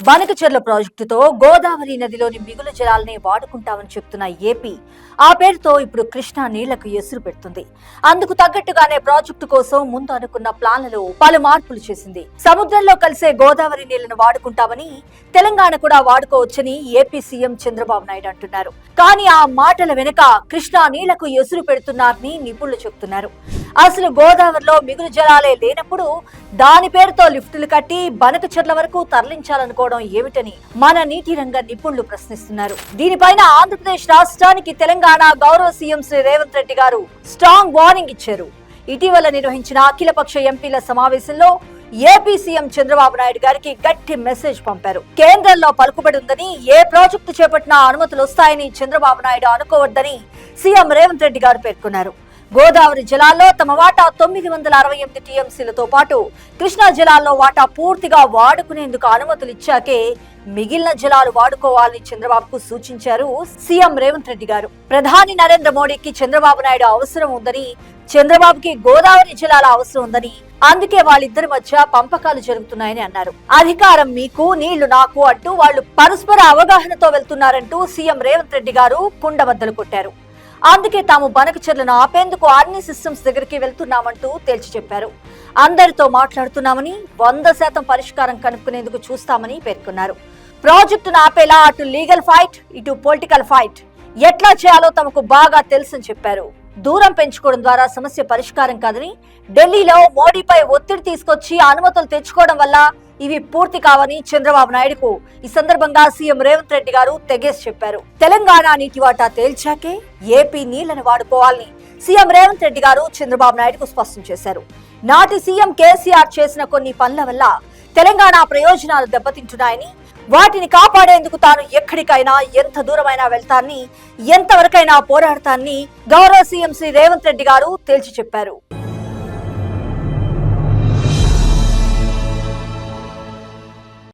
బనకచెర్ల ప్రాజెక్టుతో గోదావరి నదిలోని మిగులు జలాల్ని వాడుకుంటామని చెప్తున్న ఏపీ ఆ పేరుతో ఇప్పుడు కృష్ణా నీళ్ళకు ఎసురు పెడుతుంది. అందుకు తగ్గట్టుగానే ప్రాజెక్టు కోసం ముందు అనుకున్న ప్లాన్లలో పలు మార్పులు చేసింది. సముద్రంలో కలిసే గోదావరి నీళ్ళను వాడుకుంటామని తెలంగాణ కూడా వాడుకోవచ్చని ఏపీ సీఎం చంద్రబాబు నాయుడు అంటున్నారు. కానీ ఆ మాటల వెనుక కృష్ణా నీళ్ళకు ఎసురు పెడుతున్నారని నిపుణులు చెప్తున్నారు. అసలు గోదావరిలో మిగులు జలాలే లేనప్పుడు దాని పేరుతో లిఫ్టులు కట్టి బనకచెర్ల వరకు తరలించాలనుకో తరలించాలనుకోవడం ఏమిటని మన నీటి రంగ నిపుణులు ప్రశ్నిస్తున్నారు. దీనిపైన ఆంధ్రప్రదేశ్ రాష్ట్రానికి తెలంగాణ గౌరవ సీఎం శ్రీ రేవంత్ రెడ్డి గారు స్ట్రాంగ్ వార్నింగ్ ఇచ్చారు. ఇటీవల నిర్వహించిన అఖిలపక్ష ఎంపీల సమావేశంలో ఏపీ సీఎం చంద్రబాబు నాయుడు గారికి గట్టి మెసేజ్ పంపారు. కేంద్రంలో పలుకుబడి ఉందని ఏ ప్రాజెక్టు చేపట్టినా అనుమతులు వస్తాయని చంద్రబాబు నాయుడు అనుకోవద్దని సీఎం రేవంత్ రెడ్డి గారు పేర్కొన్నారు. గోదావరి జలాల్లో తమ వాటా తొమ్మిది వందల అరవై ఎనిమిది టీఎంసీలతో పాటు కృష్ణా జలాల్లో వాటా పూర్తిగా వాడుకునేందుకు అనుమతులు ఇచ్చాకే మిగిలిన జలాలు వాడుకోవాలని చంద్రబాబుకు సూచించారు సీఎం రేవంత్ రెడ్డి గారు. ప్రధాని నరేంద్ర మోడీకి చంద్రబాబు నాయుడు అవసరం ఉందని చంద్రబాబుకి గోదావరి జలాల అవసరం ఉందని అందుకే వాళ్ళిద్దరి మధ్య పంపకాలు జరుగుతున్నాయని అన్నారు. అధికారం మీకు నీళ్ళు నాకు అంటూ వాళ్ళు పరస్పర అవగాహనతో వెళ్తున్నారంటూ సీఎం రేవంత్ రెడ్డి గారు కుండబద్దలు కొట్టారు. అందుకే తాము బనకచెర్లను ఆపేందుకు ఆర్మీ సిస్టమ్స్ దగ్గరికి వెళ్తున్నామంటూ తేల్చి చెప్పారు. అందరితో మాట్లాడుతున్నామని వంద శాతం పరిష్కారం కనుక్కునేందుకు చూస్తామని పేర్కొన్నారు. ప్రాజెక్టును ఆపేలా అటు లీగల్ ఫైట్ ఇటు పొలిటికల్ ఫైట్. ఎట్లా చేయాలో తమకు బాగా తెలుసని చెప్పారు. దూరం పెంచుకోవడం ద్వారా సమస్య పరిష్కారం కాదని ఢిల్లీలో మోడీపై ఒత్తిడి తీసుకొచ్చి అనుమతులు తెచ్చుకోవడం వల్ల ఇవి పూర్తి కావని చంద్రబాబు నాయుడుకు ఈ సందర్భంగా సీఎం రేవంత్ రెడ్డి గారు తెగేసి చెప్పారు. తెలంగాణ నీటి వాటా తేల్చాకే ఏపీ నీళ్ళను వాడుకోవాలని సీఎం రేవంత్ రెడ్డి గారు చంద్రబాబు నాయుడుకు స్పష్టం చేశారు. నాటి సీఎం కేసీఆర్ చేసిన కొన్ని పనుల వల్ల తెలంగాణ ప్రయోజనాలు దెబ్బతింటున్నాయని వాటిని కాపాడేందుకు తాను ఎక్కడికైనా ఎంత దూరమైనా వెళ్తానని ఎంతవరకైనా పోరాడతాన్ని గౌరవ సీఎం శ్రీ రేవంత్ రెడ్డి గారు తేల్చి చెప్పారు.